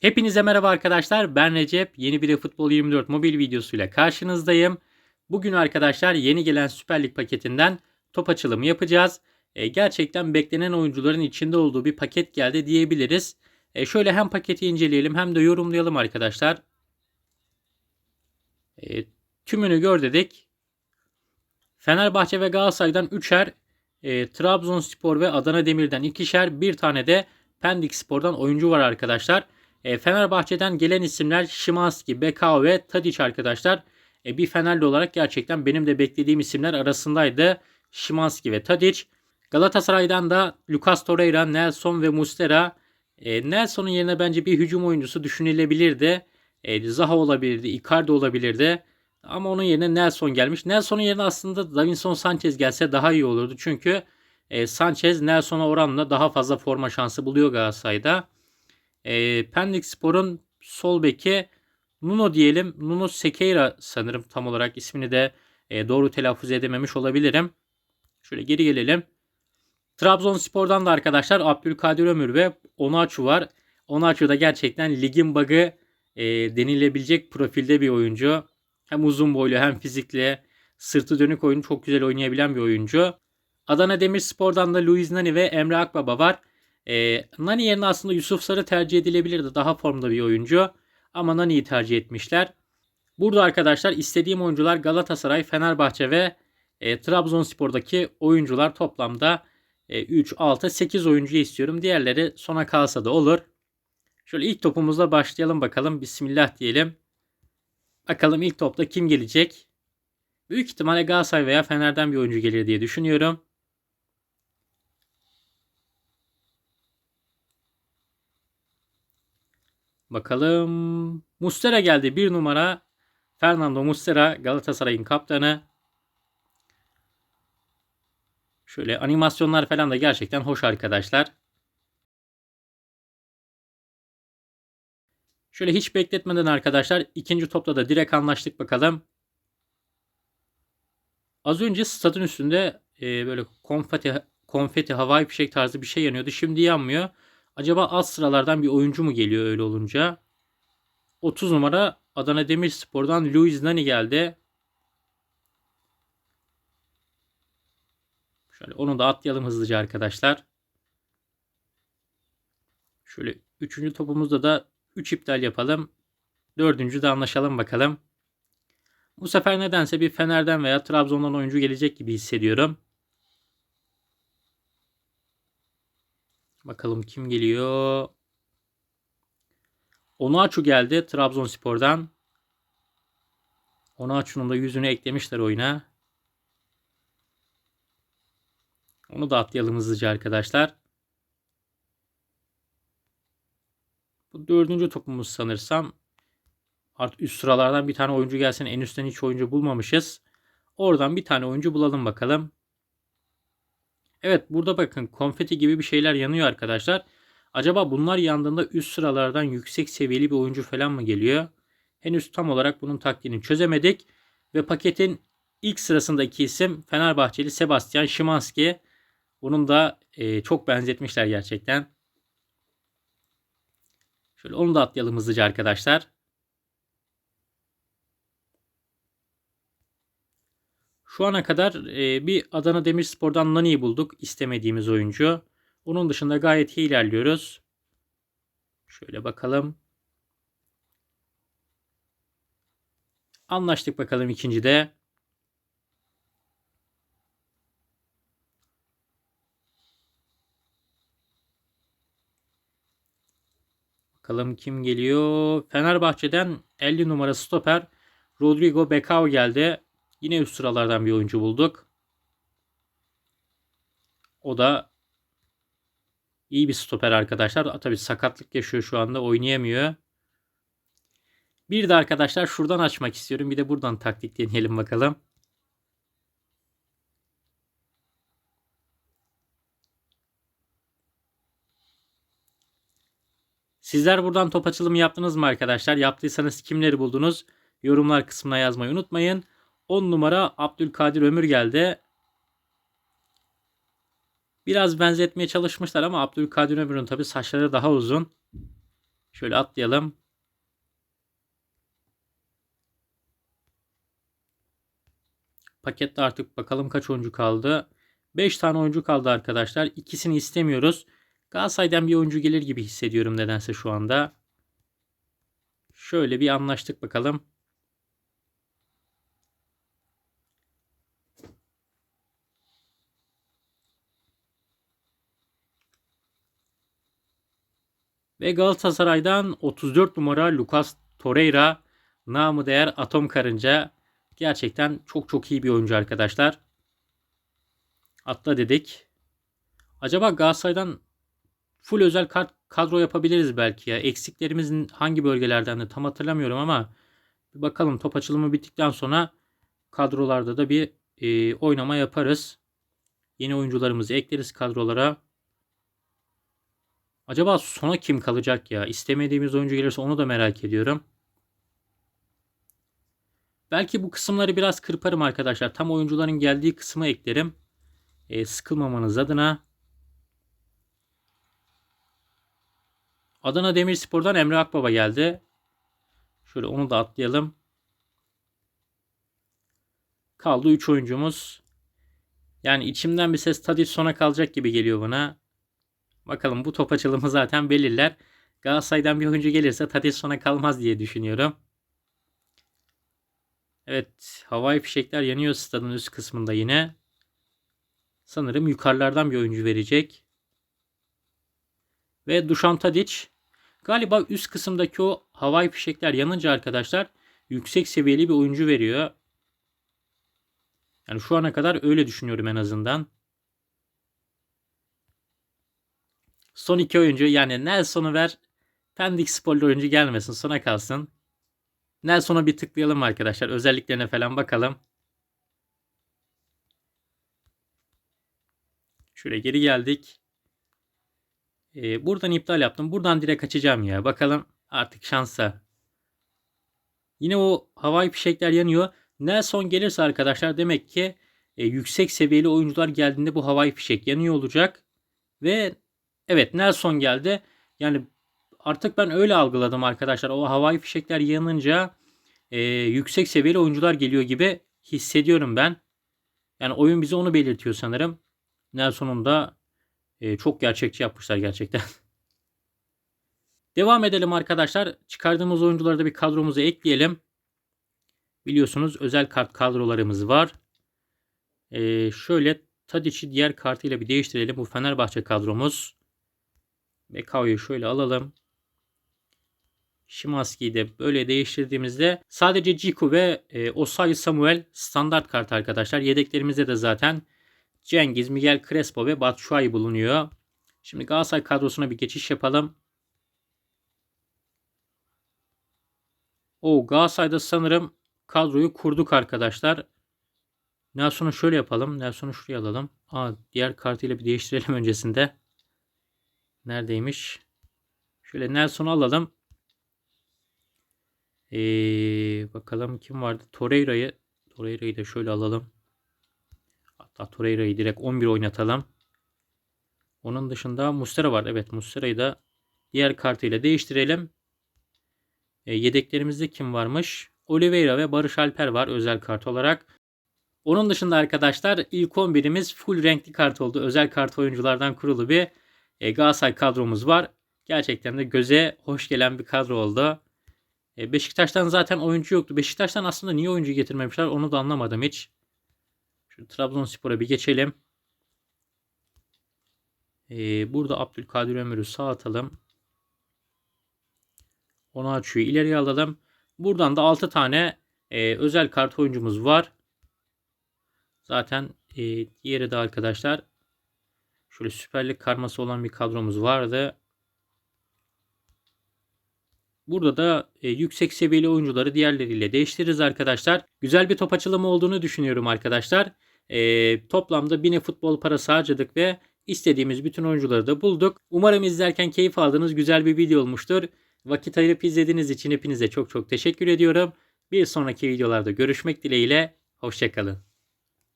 Hepinize merhaba arkadaşlar. Ben Recep. Yeni bir Futbol 24 mobil videosuyla karşınızdayım. Bugün arkadaşlar yeni gelen Süper Lig paketinden top açılımı yapacağız. E, gerçekten beklenen oyuncuların içinde olduğu bir paket geldi diyebiliriz. E, şöyle hem paketi inceleyelim hem de yorumlayalım arkadaşlar. E, tümünü gör dedik. Fenerbahçe ve Galatasaray'dan 3'er, e, Trabzonspor ve Adana Demir'den ikişer, bir tane de Pendik Spor'dan oyuncu var arkadaşlar. E, Fenerbahçe'den gelen isimler Şimanski, Bekao ve Tadic arkadaşlar. E, bir Fenerli olarak gerçekten benim de beklediğim isimler arasındaydı. Şimanski ve Tadic. Galatasaray'dan da Lucas Torreira, Nelson ve Mustera. E, Nelson'un yerine bence bir hücum oyuncusu düşünülebilirdi. E, Zaha olabilirdi, Icardi olabilirdi. Ama onun yerine Nelson gelmiş. Nelson'un yerine aslında Davinson Sanchez gelse daha iyi olurdu. Çünkü e, Sanchez Nelson'a oranla daha fazla forma şansı buluyor Galatasaray'da. E, Pendik Spor'un sol beki Nuno diyelim. Nuno Sequeira sanırım tam olarak ismini de e, doğru telaffuz edememiş olabilirim. Şöyle geri gelelim. Trabzonspor'dan da arkadaşlar Abdülkadir Ömür ve Onaçu var. Onaçu da gerçekten ligin bug'ı e, denilebilecek profilde bir oyuncu. Hem uzun boylu hem fizikli, sırtı dönük oyunu çok güzel oynayabilen bir oyuncu. Adana Demirspor'dan da Luis Nani ve Emre Akbaba var. E, Nani yerine aslında Yusuf Sarı tercih edilebilirdi. Daha formda bir oyuncu. Ama Nani'yi tercih etmişler. Burada arkadaşlar istediğim oyuncular Galatasaray, Fenerbahçe ve e, Trabzonspor'daki oyuncular toplamda e, 3, 6, 8 oyuncu istiyorum. Diğerleri sona kalsa da olur. Şöyle ilk topumuzla başlayalım bakalım. Bismillah diyelim. Bakalım ilk topta kim gelecek? Büyük ihtimalle Galatasaray veya Fener'den bir oyuncu gelir diye düşünüyorum. Bakalım. Mustera geldi. Bir numara. Fernando Mustera Galatasaray'ın kaptanı. Şöyle animasyonlar falan da gerçekten hoş arkadaşlar. Şöyle hiç bekletmeden arkadaşlar ikinci topla da direkt anlaştık bakalım. Az önce stadın üstünde e, böyle konfeti, konfeti havai fişek tarzı bir şey yanıyordu. Şimdi yanmıyor. Acaba alt sıralardan bir oyuncu mu geliyor öyle olunca? 30 numara Adana Demirspor'dan Luis Nani geldi. Şöyle onu da atlayalım hızlıca arkadaşlar. Şöyle üçüncü topumuzda da 3 iptal yapalım. Dördüncü de anlaşalım bakalım. Bu sefer nedense bir Fener'den veya Trabzon'dan oyuncu gelecek gibi hissediyorum. Bakalım kim geliyor. Onaçu geldi Trabzonspor'dan. Onaçu'nun da yüzünü eklemişler oyuna. Onu da atlayalım hızlıca arkadaşlar. Bu dördüncü topumuz sanırsam. Artık üst sıralardan bir tane oyuncu gelsin. En üstten hiç oyuncu bulmamışız. Oradan bir tane oyuncu bulalım bakalım. Evet burada bakın konfeti gibi bir şeyler yanıyor arkadaşlar. Acaba bunlar yandığında üst sıralardan yüksek seviyeli bir oyuncu falan mı geliyor? Henüz tam olarak bunun taktiğini çözemedik. Ve paketin ilk sırasındaki isim Fenerbahçeli Sebastian Szymanski. Bunun da e, çok benzetmişler gerçekten. Şöyle onu da atlayalım hızlıca arkadaşlar. Şu ana kadar e, bir Adana Demirspor'dan Nani'yi bulduk. istemediğimiz oyuncu. Onun dışında gayet iyi ilerliyoruz. Şöyle bakalım. Anlaştık bakalım ikincide. Bakalım kim geliyor? Fenerbahçe'den 50 numara stoper Rodrigo Becao geldi. Yine üst sıralardan bir oyuncu bulduk. O da iyi bir stoper arkadaşlar. Tabii sakatlık yaşıyor şu anda oynayamıyor. Bir de arkadaşlar şuradan açmak istiyorum. Bir de buradan taktik deneyelim bakalım. Sizler buradan top açılımı yaptınız mı arkadaşlar? Yaptıysanız kimleri buldunuz? Yorumlar kısmına yazmayı unutmayın. 10 numara Abdülkadir Ömür geldi. Biraz benzetmeye çalışmışlar ama Abdülkadir Ömür'ün tabi saçları daha uzun. Şöyle atlayalım. Pakette artık bakalım kaç oyuncu kaldı. 5 tane oyuncu kaldı arkadaşlar. İkisini istemiyoruz. Galatasaray'dan bir oyuncu gelir gibi hissediyorum nedense şu anda. Şöyle bir anlaştık bakalım. Ve Galatasaray'dan 34 numara Lucas Torreira namı değer Atom Karınca. Gerçekten çok çok iyi bir oyuncu arkadaşlar. Atla dedik. Acaba Galatasaray'dan full özel kadro yapabiliriz belki ya. Eksiklerimizin hangi bölgelerden de tam hatırlamıyorum ama bir bakalım top açılımı bittikten sonra kadrolarda da bir e, oynama yaparız. Yeni oyuncularımızı ekleriz kadrolara. Acaba sona kim kalacak ya? İstemediğimiz oyuncu gelirse onu da merak ediyorum. Belki bu kısımları biraz kırparım arkadaşlar. Tam oyuncuların geldiği kısmı eklerim. E, sıkılmamanız adına. Adana Demirspor'dan Emre Akbaba geldi. Şöyle onu da atlayalım. Kaldı 3 oyuncumuz. Yani içimden bir ses Tadic sona kalacak gibi geliyor bana. Bakalım bu top açılımı zaten belirler. Galatasaray'dan bir oyuncu gelirse Tadic sona kalmaz diye düşünüyorum. Evet havai fişekler yanıyor stadın üst kısmında yine. Sanırım yukarılardan bir oyuncu verecek. Ve Dušan Tadic galiba üst kısımdaki o havai fişekler yanınca arkadaşlar yüksek seviyeli bir oyuncu veriyor. Yani şu ana kadar öyle düşünüyorum en azından. Son iki oyuncu yani Nelson'u ver. Pendik sporlu oyuncu gelmesin sona kalsın. Nelson'a bir tıklayalım arkadaşlar. Özelliklerine falan bakalım. Şöyle geri geldik. Ee, buradan iptal yaptım. Buradan direkt açacağım ya. Bakalım artık şansa. Yine o havai fişekler yanıyor. Nelson gelirse arkadaşlar demek ki e, yüksek seviyeli oyuncular geldiğinde bu havai fişek yanıyor olacak. Ve evet Nelson geldi. Yani artık ben öyle algıladım arkadaşlar. O havai fişekler yanınca e, yüksek seviyeli oyuncular geliyor gibi hissediyorum ben. Yani oyun bize onu belirtiyor sanırım. Nelson'un da e, çok gerçekçi yapmışlar gerçekten. Devam edelim arkadaşlar. Çıkardığımız oyuncuları da bir kadromuza ekleyelim. Biliyorsunuz özel kart kadrolarımız var. E, şöyle Tadic'i diğer kartıyla bir değiştirelim. Bu Fenerbahçe kadromuz. Bekao'yu şöyle alalım. Şimanski'yi de böyle değiştirdiğimizde sadece Ciku ve e, Osayi Samuel standart kart arkadaşlar. Yedeklerimizde de zaten Cengiz, Miguel Crespo ve Batshuayi bulunuyor. Şimdi Galatasaray kadrosuna bir geçiş yapalım. O Galatasaray'da sanırım kadroyu kurduk arkadaşlar. Nelson'u şöyle yapalım. Nelson'u şuraya alalım. Aa, diğer kartıyla bir değiştirelim öncesinde. Neredeymiş? Şöyle Nelson'u alalım. Ee, bakalım kim vardı? Torreira'yı Torreira'yı da şöyle alalım. Hatta Torreira'yı direkt 11 oynatalım. Onun dışında Mustera var. Evet Mustera'yı da diğer kartıyla değiştirelim. E, yedeklerimizde kim varmış? Oliveira ve Barış Alper var özel kart olarak. Onun dışında arkadaşlar ilk 11'imiz full renkli kart oldu. Özel kart oyunculardan kurulu bir e, Galatasaray kadromuz var. Gerçekten de göze hoş gelen bir kadro oldu. E, Beşiktaş'tan zaten oyuncu yoktu. Beşiktaş'tan aslında niye oyuncu getirmemişler onu da anlamadım hiç. Şu Trabzonspor'a bir geçelim. Ee, burada Abdülkadir Ömür'ü sağ atalım. Onu açıyor. İleriye alalım. Buradan da 6 tane e, özel kart oyuncumuz var. Zaten e, diğeri de arkadaşlar şöyle süperlik karması olan bir kadromuz vardı. Burada da e, yüksek seviyeli oyuncuları diğerleriyle değiştiririz arkadaşlar. Güzel bir top açılımı olduğunu düşünüyorum arkadaşlar. E, toplamda 1000 futbol parası harcadık ve istediğimiz bütün oyuncuları da bulduk. Umarım izlerken keyif aldığınız güzel bir video olmuştur. Vakit ayırıp izlediğiniz için hepinize çok çok teşekkür ediyorum. Bir sonraki videolarda görüşmek dileğiyle. Hoşçakalın.